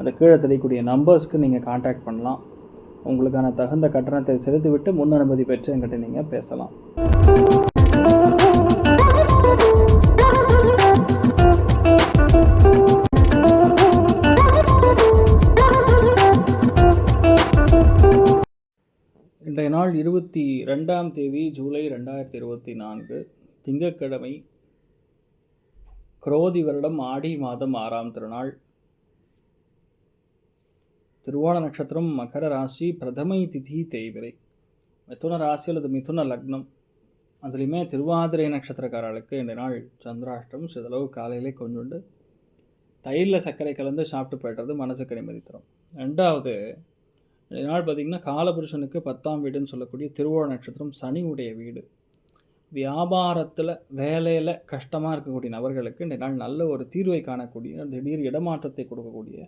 அந்த கீழே தெரியக்கூடிய நம்பர்ஸ்க்கு நீங்கள் காண்டாக்ட் பண்ணலாம். உங்களுக்கான தகுந்த கட்டணத்தை செலுத்திவிட்டு முன் அனுமதி பெற்று என்கிட்ட நீங்கள் பேசலாம். இன்றைய நாள் இருபத்தி ரெண்டாம் தேதி ஜூலை ரெண்டாயிரத்தி இருபத்தி நான்கு. திங்கட்கிழமை குரோதி வருடம் ஆடி மாதம் ஆறாம் திருநாள். திருவோண நட்சத்திரம் மகர ராசி பிரதமை திதி தேய்விரை மிதுன ராசி அல்லது மிதுன லக்னம். அதுலேயுமே திருவாதிரை நட்சத்திரக்காரர்களுக்கு இந்த நாள் சந்திராஷ்டம் சிதளவு காலையிலே கொஞ்சோண்டு. தயிரில் சர்க்கரை கலந்து சாப்பிட்டு போய்டுறது மனசுக்கு நிம்மதி தரும். ரெண்டாவது இந்த நாள் பார்த்திங்கன்னா காலபுருஷனுக்கு பத்தாம் வீடுன்னு சொல்லக்கூடிய திருவோண நட்சத்திரம் சனி உடைய வீடு. வியாபாரத்தில் வேலையில் கஷ்டமாக இருக்கக்கூடிய நபர்களுக்கு இந்த நாள் நல்ல ஒரு தீர்வை காணக்கூடிய திடீர் இடமாற்றத்தை கொடுக்கக்கூடிய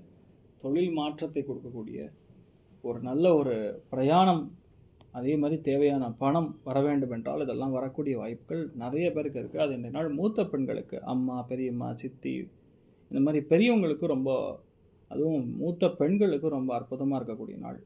தொழில் மாற்றத்தை கொடுக்கக்கூடிய ஒரு நல்ல ஒரு பிரயாணம் அதே மாதிரி தேவையான பணம் வர வேண்டும் என்றால் இதெல்லாம் வரக்கூடிய வாய்ப்புகள் நிறைய பேருக்கு இருக்குது அது இந்த நாள் மூத்த பெண்களுக்கு அம்மா பெரியம்மா சித்தி இந்த மாதிரி பெரியவங்களுக்கு ரொம்ப அதுவும் மூத்த பெண்களுக்கு ரொம்ப அற்புதமாக இருக்கக்கூடிய நாள்.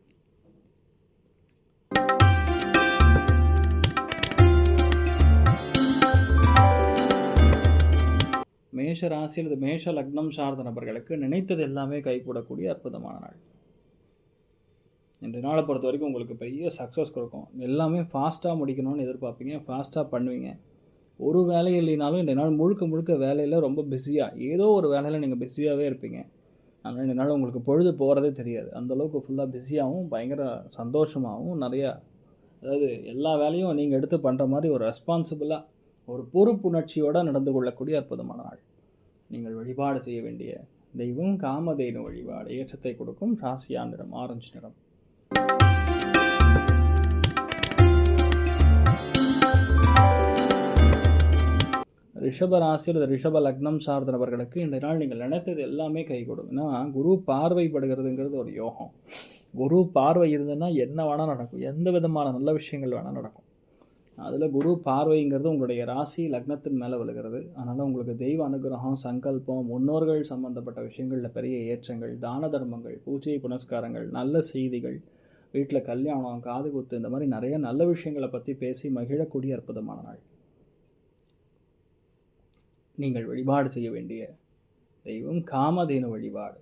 மேஷ ராசி அல்லது மேஷ லக்னம் சார்ந்த நபர்களுக்கு நினைத்தது எல்லாமே கைகூடக்கூடிய அற்புதமான நாள். இன்றைய நாளை பொறுத்த வரைக்கும் உங்களுக்கு பெரிய சக்ஸஸ் கொடுக்கும். எல்லாமே ஃபாஸ்ட்டாக முடிக்கணும்னு எதிர்பார்ப்பீங்க. ஃபாஸ்ட்டாக பண்ணுவீங்க. ஒரு வேலை இல்லைனாலும் இன்றைய நாள் முழுக்க முழுக்க வேலையில் ரொம்ப பிஸியாக ஏதோ ஒரு வேலையில் நீங்கள் பிஸியாகவே இருப்பீங்க. அதனால் இந்த நாள் உங்களுக்கு பொழுது போகிறதே தெரியாது. அந்தளவுக்கு ஃபுல்லாக பிஸியாகவும் பயங்கர சந்தோஷமாகவும் நிறையா அதாவது எல்லா வேலையும் நீங்கள் எடுத்து பண்ணுற மாதிரி ஒரு ரெஸ்பான்சிபிளாக ஒரு பொறுப்புணர்ச்சியோடு நடந்து கொள்ளக்கூடிய அற்புதமான நாள். நீங்கள் வழிபாடு செய்ய வேண்டிய தெய்வம் காமதேனு வழிபாடு ஏற்றத்தை கொடுக்கும் ராசியா நிறம் ஆரஞ்சு நிறம். ரிஷப ராசி அல்லது ரிஷப லக்னம் சார்ந்த நபர்களுக்கு இந்த நாள் நீங்கள் நினைத்தது எல்லாமே கை கொடுங்கன்னா குரு பார்வைப்படுகிறதுங்கிறது ஒரு யோகம். குரு பார்வை இருந்ததுன்னா என்ன வேணால் நடக்கும். எந்த விதமான நல்ல விஷயங்கள் வேணால் நடக்கும். அதில் குரு பார்வைங்கிறது உங்களுடைய ராசி லக்னத்தின் மேலே விழுகிறது. அதனால் உங்களுக்கு தெய்வ அனுகிரகம் சங்கல்பம் முன்னோர்கள் சம்பந்தப்பட்ட விஷயங்களில் பெரிய ஏற்றங்கள் தான தர்மங்கள் பூஜை புனஸ்காரங்கள் நல்ல செய்திகள் வீட்டில் கல்யாணம் காது குத்து இந்த மாதிரி நிறைய நல்ல விஷயங்களை பற்றி பேசி மகிழக்கூடிய அற்புதமான நாள். நீங்கள் வழிபாடு செய்ய வேண்டிய தெய்வம் காமதேனு வழிபாடு.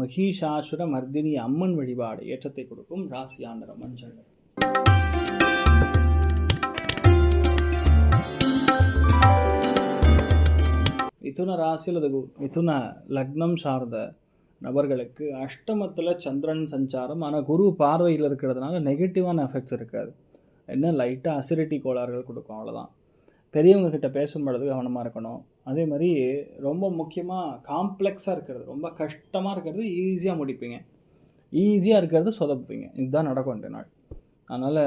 மகிஷாசுர மர்தினி அம்மன் வழிபாடு ஏற்றத்தை கொடுக்கும் ராசியாண்டர மஞ்சள். மிதுன ராசி அல்லது மிதுன லக்னம் சார்ந்த நபர்களுக்கு அஷ்டமத்தில் சந்திரன் சஞ்சாரம். ஆனால் குரு பார்வையில் இருக்கிறதுனால நெகட்டிவான எஃபெக்ட்ஸ் இருக்காது. என்ன? லைட்டாக அசிரிட்டி கோளாறுகள் கொடுக்கும் அவ்வளோதான் பெரியவங்க கிட்ட பேசும் பொழுது கவனமாக இருக்கணும். அதே மாதிரி ரொம்ப முக்கியமாக காம்ப்ளெக்ஸாக இருக்கிறது. ரொம்ப கஷ்டமாக இருக்கிறது ஈஸியாக முடிப்பீங்க. ஈஸியாக இருக்கிறது சொதப்புவீங்க. இதுதான் நடக்கும் ரெண்டு நாள். அதனால்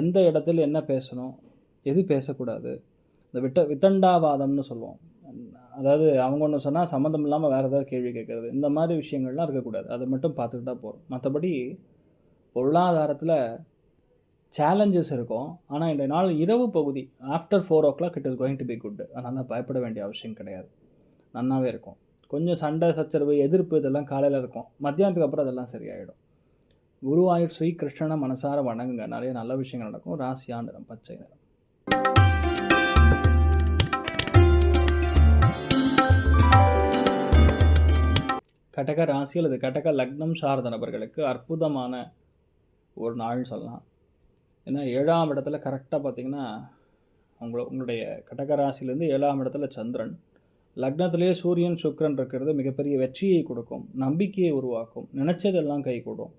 எந்த இடத்துல என்ன பேசணும் எது பேசக்கூடாது இந்த விட்ட வித்தண்டாவாதம்னு சொல்லுவோம். அதாவது அவங்க ஒன்று சொன்னால் சம்மந்தம் இல்லாமல் வேறு ஏதாவது கேள்வி கேட்குறது. இந்த மாதிரி விஷயங்கள்லாம் இருக்கக்கூடாது. அதை மட்டும் பார்த்துக்கிட்டா போகிறோம் மற்றபடி பொருளாதாரத்தில் சேலஞ்சஸ் இருக்கும். ஆனால் இந்த நாள் இரவு பகுதி after four o'clock it is going to be good அதனால் பயப்பட வேண்டிய அவசியம் கிடையாது. நல்லாவே இருக்கும். கொஞ்சம் சண்டை சச்சரவு எதிர்ப்பு இதெல்லாம் காலையில் இருக்கும். மத்தியானத்துக்கு அப்புறம் அதெல்லாம் சரியாயிடும். குருவாயூர் ஸ்ரீ கிருஷ்ணனை மனசார வணங்குங்க. நிறைய நல்ல விஷயங்கள் நடக்கும். ராசியான நிறம் பச்சை நிறம். கடக ராசி அல்லது கடக லக்னம் சார்ந்த நபர்களுக்கு அற்புதமான ஒரு நாள் சொல்லலாம். ஏன்னா ஏழாம் இடத்துல கரெக்டாக பார்த்தீங்கன்னா உங்களை உங்களுடைய கடகராசிலேருந்து ஏழாம் இடத்துல சந்திரன். லக்னத்திலேயே சூரியன் சுக்கரன் இருக்கிறது மிகப்பெரிய வெற்றியை கொடுக்கும் நம்பிக்கையை உருவாக்கும் நினச்சதெல்லாம் கை கூடும்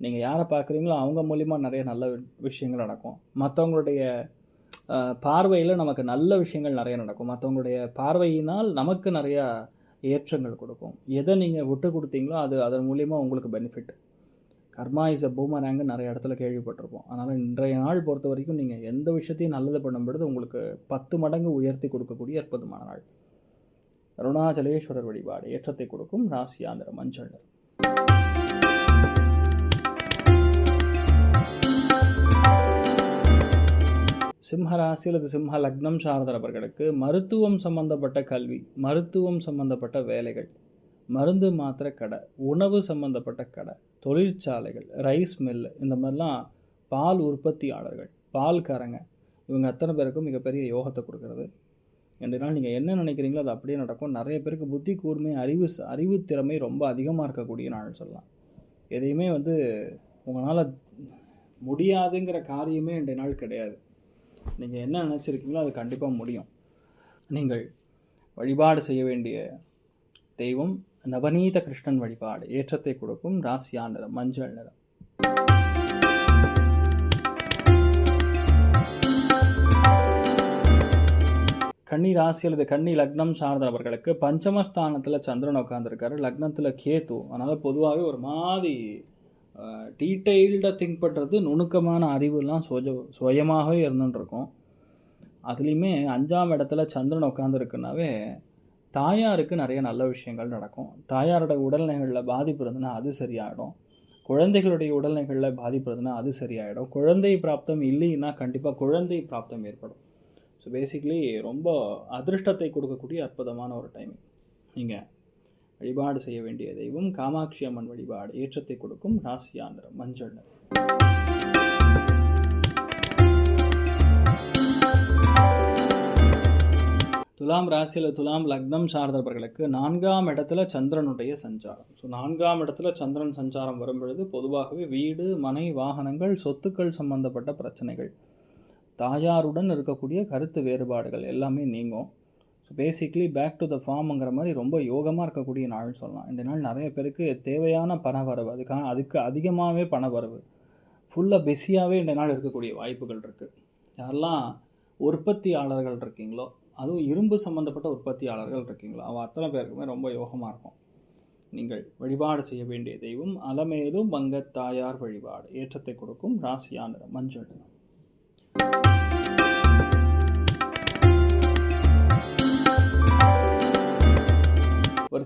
நீங்கள் யாரை பார்க்குறீங்களோ அவங்க மூலிமா நிறைய நல்ல விஷயங்கள் நடக்கும். மற்றவங்களுடைய பார்வையில் நமக்கு நல்ல விஷயங்கள் நிறைய நடக்கும். மற்றவங்களுடைய பார்வையினால் நமக்கு நிறையா ஏற்றங்கள் கொடுக்கும். எதை நீங்கள் விட்டு கொடுத்தீங்களோ அது அதன் மூலிமா உங்களுக்கு பெனிஃபிட் கர்மா இஸ் அ பூமராங்கு நிறைய இடத்துல கேள்விப்பட்டிருப்போம். அதனால் இன்றைய நாள் பொறுத்த வரைக்கும் நீங்கள் எந்த விஷயத்தையும் நல்லது பண்ணும்பொழுது உங்களுக்கு பத்து மடங்கு உயர்த்தி கொடுக்கக்கூடிய அற்புதமான நாள். அருணாச்சலேஸ்வரர் வழிபாடு ஏற்றத்தை கொடுக்கும் ராசியா நிறம். மஞ்சள் சிம்ம ராசி அல்லது சிம்ம லக்னம் சார்ந்தவர்களுக்கு மருத்துவம் சம்பந்தப்பட்ட கல்வி மருத்துவம் சம்பந்தப்பட்ட வேலைகள் மருந்து மாத்திரை கடை உணவு சம்பந்தப்பட்ட கடை தொழிற்சாலைகள் ரைஸ் மில்லு இந்த மாதிரிலாம் பால் உற்பத்தியாளர்கள் பால்காரங்க இவங்க அத்தனை பேருக்கும் மிகப்பெரிய யோகத்தை கொடுக்கறது. ரெண்டு நாள் நீங்கள் என்ன நினைக்கிறீங்களோ அது அப்படியே நடக்கும். நிறைய பேருக்கு புத்தி கூர்மை அறிவு அறிவு திறமை ரொம்ப அதிகமாக இருக்கக்கூடிய நாள் சொல்லலாம். எதையுமே வந்து உங்களால் முடியாதுங்கிற காரியமே இன்றைய நாள் கிடையாது. நீங்கள் என்ன நினச்சிருக்கீங்களோ அது கண்டிப்பாக முடியும். நீங்கள் வழிபாடு செய்ய வேண்டிய தெய்வம் நவநீத கிருஷ்ணன் வழிபாடு. ஏற்றத்தை கொடுக்கும் ராசியா நிறம் மஞ்சள் நிறம். கன்னி ராசி அல்லது கன்னி லக்னம் சார்ந்தவர்களுக்கு பஞ்சமஸ்தானத்தில் சந்திரன் உட்காந்துருக்காரு லக்னத்தில் கேத்து அதனால் பொதுவாகவே ஒரு மாதிரி டீட்டெயில்டாக திங்க் பண்ணுறது நுணுக்கமான அறிவுலாம் சுய சுயமாகவே இருந்துட்டுருக்கும் அதுலேயுமே அஞ்சாம் இடத்துல சந்திரன் உட்காந்துருக்குனாவே தாயாருக்கு நிறைய நல்ல விஷயங்கள் நடக்கும். தாயாரோட உடல்நிலைகளில் பாதிப்பு இருந்ததுன்னா அது சரியாயிடும். குழந்தைகளுடைய உடல்நிலைகளில் பாதிப்பு இருந்ததுன்னா அது சரியாயிடும். குழந்தை பிராப்தம் இல்லைன்னா கண்டிப்பாக குழந்தை பிராப்தம் ஏற்படும். ஸோ பேசிக்லி ரொம்ப அதிர்ஷ்டத்தை கொடுக்கக்கூடிய அற்புதமான ஒரு டைமிங் நீங்கள் வழிபாடு செய்ய வேண்டிய தெய்வம் காமாட்சி அம்மன் வழிபாடு. ஏற்றத்தை கொடுக்கும் ராசியான மஞ்சள் நிறம். துலாம் ராசியில் துலாம் லக்னம் சார்ந்தவர்களுக்கு நான்காம் இடத்துல சந்திரனுடைய சஞ்சாரம். ஸோ நான்காம் இடத்துல சந்திரன் சஞ்சாரம் வரும் பொழுது பொதுவாகவே வீடு மனை வாகனங்கள் சொத்துக்கள் சம்பந்தப்பட்ட பிரச்சனைகள். தாயாருடன் இருக்கக்கூடிய கருத்து வேறுபாடுகள் எல்லாமே நீங்கும். So basically back to the ஃபார்முங்கிற மாதிரி ரொம்ப யோகமாக இருக்கக்கூடிய நாள்னு சொல்லலாம். இந்த நாள் நிறைய பேருக்கு தேவையான பணவரவு. அதுக்கான அதுக்கு அதிகமாகவே பணவரவு. ஃபுல்லாக பிஸியாகவே இந்த நாள் இருக்கக்கூடிய வாய்ப்புகள் இருக்குது யாரெல்லாம் உற்பத்தியாளர்கள் இருக்கீங்களோ அதுவும் இரும்பு சம்மந்தப்பட்ட உற்பத்தியாளர்கள் இருக்கீங்களோ அவள் அத்தனை பேருக்குமே ரொம்ப யோகமாக இருக்கும். நீங்கள் வழிபாடு செய்ய வேண்டிய தெய்வம் அலமேலும் மங்கத் தாயார் வழிபாடு. ஏற்றத்தை கொடுக்கும் ராசியா நிறம் மஞ்சள்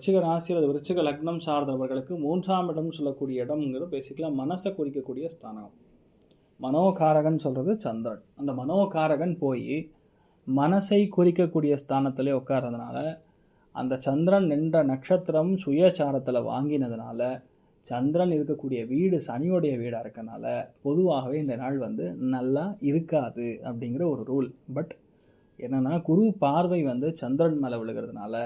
விருச்சிக ராசி அல்லது விருச்சிக லக்னம் சார்ந்தவர்களுக்கு மூன்றாம் இடம் சொல்லக்கூடிய இடம்ங்கிறது பேசிக்கலாக மனசை குறிக்கக்கூடிய ஸ்தானம். மனோகாரகன் சொல்கிறது சந்திரன். அந்த மனோகாரகன் போய் மனசை குறிக்கக்கூடிய ஸ்தானத்திலே உட்கார்றதுனால அந்த சந்திரன் நின்ற நட்சத்திரம் சுயச்சாரத்தில் வாங்கினதுனால சந்திரன் இருக்கக்கூடிய வீடு சனியோடைய வீடாக இருக்கனால பொதுவாகவே இந்த நாள் வந்து நல்லா இருக்காது அப்படிங்கிற ஒரு ரூல் பட் என்னென்னா குரு பார்வை வந்து சந்திரன் மேலே விழுகிறதுனால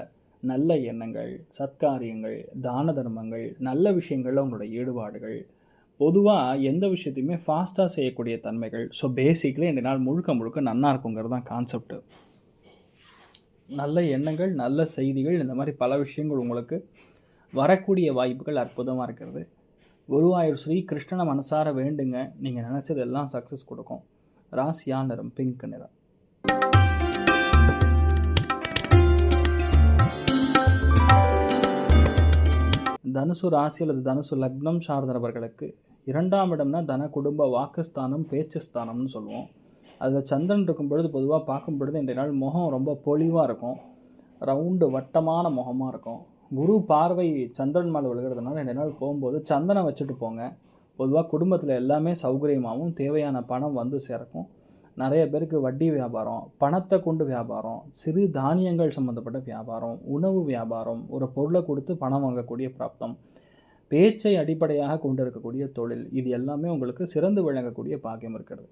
நல்ல எண்ணங்கள் சத்காரியங்கள் தான தர்மங்கள் நல்ல விஷயங்கள் அவங்களோட ஈடுபாடுகள். பொதுவாக எந்த விஷயத்தையுமே ஃபாஸ்ட்டாக செய்யக்கூடிய தன்மைகள். ஸோ பேசிக்கலி இந்த நாள் முழுக்க முழுக்க நன்னா இருக்குங்கிறது தான் கான்செப்ட் நல்ல எண்ணங்கள் நல்ல செய்திகள் இந்த மாதிரி பல விஷயங்கள் உங்களுக்கு வரக்கூடிய வாய்ப்புகள் அற்புதமாக இருக்கிறது குருவாயூர் ஸ்ரீ கிருஷ்ணனை மனசார வேண்டுங்க. நீங்கள் நினச்சது எல்லாம் சக்ஸஸ் கொடுக்கும் ராசியா நிறம் பிங்க் நிறம். தனுசு ராசி அல்லது தனுசு லக்னம் சார்ந்தவர்களுக்கு இரண்டாம் இடம்னா தன குடும்ப வாக்குஸ்தானம் பேச்சுஸ்தானம்னு சொல்லுவோம். அதில் சந்திரன் இருக்கும் பொழுது பொதுவாக பார்க்கும் பொழுது இன்றைய நாள் முகம் ரொம்ப பொலிவாக இருக்கும். ரவுண்டு வட்டமான முகமாக இருக்கும். குரு பார்வை சந்திரன் மேலே விழுகிறதுனால ரெண்டு நாள் போகும்போது சந்தனம் வச்சுட்டு போங்க. பொதுவாக குடும்பத்தில் எல்லாமே சௌகரியமாகவும் தேவையான பணம் வந்து சேர்க்கும். நிறைய பேருக்கு வட்டி வியாபாரம் பணத்தை கொண்டு வியாபாரம் சிறு தானியங்கள் சம்மந்தப்பட்ட வியாபாரம் உணவு வியாபாரம் ஒரு பொருளை கொடுத்து பணம் வாங்கக்கூடிய பிராப்தம் பேச்சை அடிப்படையாக கொண்டு இருக்கக்கூடிய தொழில் இது எல்லாமே உங்களுக்கு சிறந்து விளங்கக்கூடிய பாக்கியம் இருக்கிறது.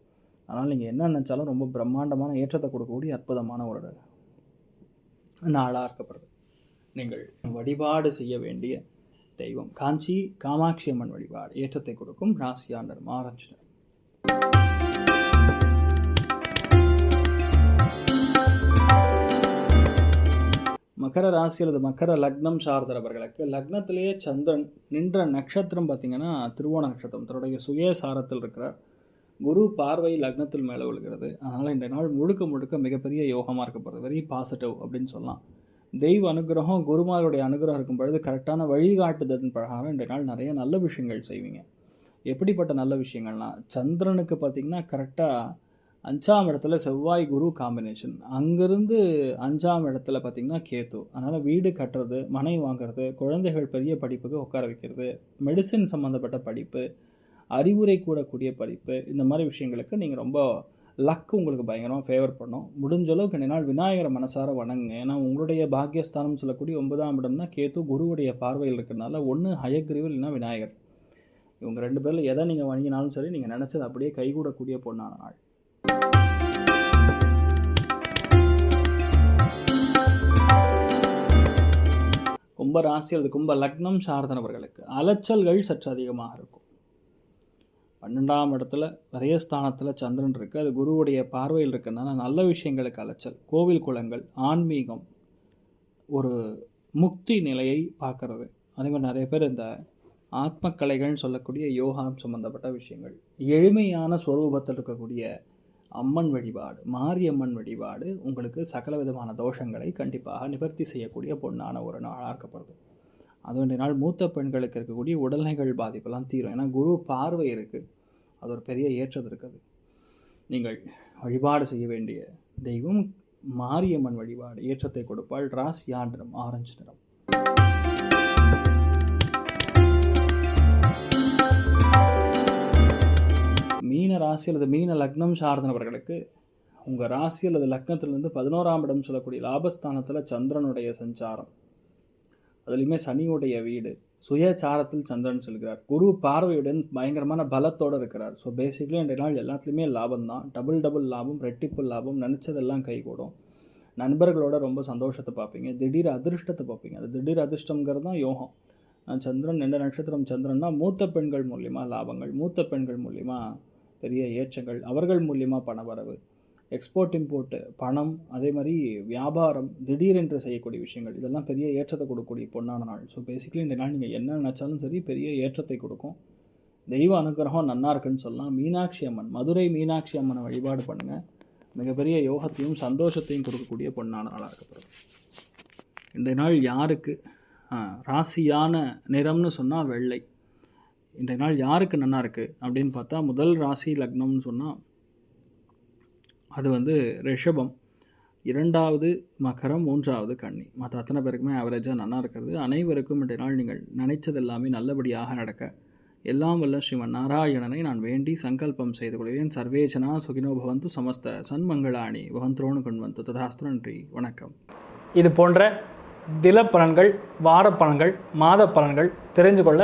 ஆனால் நீங்கள் என்ன நினச்சாலும் ரொம்ப பிரம்மாண்டமான ஏற்றத்தை கொடுக்கக்கூடிய அற்புதமான ஒரு நாளாக இருக்கப்படுது நீங்கள் வழிபாடு செய்ய வேண்டிய தெய்வம். காஞ்சி காமாட்சி அம்மன் வழிபாடு ஏற்றத்தை கொடுக்கும் ராசியாண்டர் ஆரஞ்சு மகர ராசி அல்லது மகர லக்னம் சார்ந்தவர்களுக்கு லக்னத்திலேயே சந்திரன் நின்ற நட்சத்திரம் பார்த்திங்கன்னா திருவோண நட்சத்திரம். தன்னுடைய சுயசாரத்தில் இருக்கிறார். குரு பார்வை லக்னத்தில் மேலே விழுகிறது. அதனால் இந்த நாள் முழுக்க முழுக்க மிகப்பெரிய யோகமாக இருக்கப்படுது வெரி பாசிட்டிவ் அப்படின்னு சொல்லலாம். தெய்வ அனுகிரகம் குருமாருடைய அனுகிரகம் இருக்கும் பொழுது கரெக்டான வழிகாட்டுதலின் பிரகாரம் இந்த நாள் நிறைய நல்ல விஷயங்கள் செய்வீங்க. எப்படிப்பட்ட நல்ல விஷயங்கள்னா சந்திரனுக்கு பார்த்திங்கன்னா கரெக்டாக அஞ்சாம் இடத்துல செவ்வாய் குரு காம்பினேஷன் அங்கேருந்து அஞ்சாம் இடத்துல பார்த்திங்கன்னா கேத்து. அதனால் வீடு கட்டுறது மனை வாங்குறது குழந்தைகள் பெரிய படிப்புக்கு உட்கார வைக்கிறது மெடிசின் சம்மந்தப்பட்ட படிப்பு அறிவுரை கூடக்கூடிய படிப்பு இந்த மாதிரி விஷயங்களுக்கு நீங்கள் ரொம்ப லக் உங்களுக்கு பயங்கரமாக ஃபேவர் பண்ணும். முடிஞ்ச அளவுக்கு இந்த நாள் விநாயகரை மனசார வணங்குங்க. ஏன்னா உங்களுடைய பாக்கியஸ்தானம் சொல்லக்கூடிய ஒன்பதாம் இடம்னா கேத்து குருவுடைய பார்வையில் இருக்கிறனால ஒன்று ஹயக்ரீவ் இல்லைன்னா விநாயகர். இவங்க ரெண்டு பேரில் எதை நீங்கள் வணங்கினாலும் சரி நீங்கள் நினச்சது அப்படியே கைகூடக்கூடிய பொண்ணான நாள் கும்ப ராசி அல்லது கும்ப லக்னம் சார்ந்தவர்களுக்கு அலைச்சல்கள் சற்று அதிகமாக இருக்கும். பன்னெண்டாம் இடத்துல விரயஸ்தானத்தில் சந்திரன் இருக்குது அது குருவுடைய பார்வையில் இருக்கிறதுனால நல்ல விஷயங்களுக்கு அலைச்சல். கோவில் குளங்கள் ஆன்மீகம் ஒரு முக்தி நிலையை பார்க்கறது. அதே மாதிரி நிறைய பேர் இந்த ஆத்ம கலைகள்னு சொல்லக்கூடிய யோகா சம்மந்தப்பட்ட விஷயங்கள். எளிமையான ஸ்வரூபத்தில் இருக்கக்கூடிய அம்மன் வழிபாடு மாரியம்மன் வழிபாடு உங்களுக்கு சகல விதமான தோஷங்களை கண்டிப்பாக நிவர்த்தி செய்யக்கூடிய பொண்ணான ஒரு நாளாக இருக்கப்படுது அது ரெண்டு நாள் மூத்த பெண்களுக்கு இருக்கக்கூடிய உடல்நிலைகள் பாதிப்பெல்லாம் தீரும். ஏன்னா குரு பார்வை இருக்குது அது ஒரு பெரிய ஏற்றம் இருக்குது. நீங்கள் வழிபாடு செய்ய வேண்டிய தெய்வம் மாரியம்மன் வழிபாடு ஏற்றத்தை கொடுப்பால் ராசியா நிறம் ஆரஞ்சு நிறம். மீன ராசி அல்லது மீன லக்னம் சார்ந்தவர்களுக்கு உங்கள் ராசி அல்லது லக்னத்திலிருந்து பதினோராம் இடம் சொல்லக்கூடிய லாபஸ்தானத்தில் சந்திரனுடைய சஞ்சாரம். அதுலேயுமே சனியுடைய வீடு. சுயசாரத்தில் சந்திரன் செல்கிறார். குரு பார்வையுடன் பயங்கரமான பலத்தோடு இருக்கிறார். ஸோ பேசிக்கலி இன்றைய நாள் எல்லாத்துலேயுமே லாபம் தான். டபுள் டபுள் லாபம் ரெட்டிப்பு லாபம் நினச்சதெல்லாம் கைகூடும். நண்பர்களோட ரொம்ப சந்தோஷத்தை பார்ப்பீங்க. திடீர் அதிர்ஷ்டத்தை பார்ப்பீங்க. அது திடீர் அதிர்ஷ்டங்கிறது தான் யோகம். சந்திரன் ரெண்டு நட்சத்திரம் சந்திரன்னா மூத்த பெண்கள் மூலியமாக லாபங்கள் மூத்த பெண்கள் மூலியமாக பெரிய ஏற்றங்கள் அவர்கள் மூலியமாக பணவரவு எக்ஸ்போர்ட் இம்போர்ட்டு பணம் அதே மாதிரி வியாபாரம் திடீரென்று செய்யக்கூடிய விஷயங்கள் இதெல்லாம் பெரிய ஏற்றத்தை கொடுக்கக்கூடிய பொண்ணான நாள். ஸோ பேசிக்கலி இந்த நாள் நீங்கள் என்ன நினச்சாலும் சரி பெரிய ஏற்றத்தை கொடுக்கும். தெய்வ அனுகிரகம் நன்னா இருக்குன்னு சொல்லலாம். மீனாட்சி அம்மன் மதுரை மீனாட்சி அம்மனை வழிபாடு பண்ணுங்கள் மிகப்பெரிய யோகத்தையும் சந்தோஷத்தையும் கொடுக்கக்கூடிய பொண்ணான நாளாக இருக்கப்படுது இந்த நாள் யாருக்கு? ராசியான நிறம்னு சொன்னால் வெள்ளை. இன்றைய நாள் யாருக்கு நன்னா இருக்குது அப்படின்னு பார்த்தா முதல் ராசி லக்னம்னு சொன்னால் அது வந்து ரிஷபம். இரண்டாவது மகரம் மூன்றாவது கன்னி. மற்ற அத்தனை பேருக்குமே ஆவரேஜாக நல்லா இருக்கிறது. அனைவருக்கும் இன்றைய நாள் நீங்கள் நினைச்சது எல்லாமே நல்லபடியாக நடக்க. எல்லாம் வல்ல ஸ்ரீமன் நாராயணனை நான் வேண்டி சங்கல்பம் செய்து கொள்கிறேன். சர்வேஜனா சுகினோ பவந்து சமஸ்த சன்மங்களாணி பவந்தோனு கொண்டு ததாஸ்து நன்றி. வணக்கம். இது போன்ற தில பலன்கள் வார பலன்கள் மாத பலன்கள் தெரிஞ்சு கொள்ள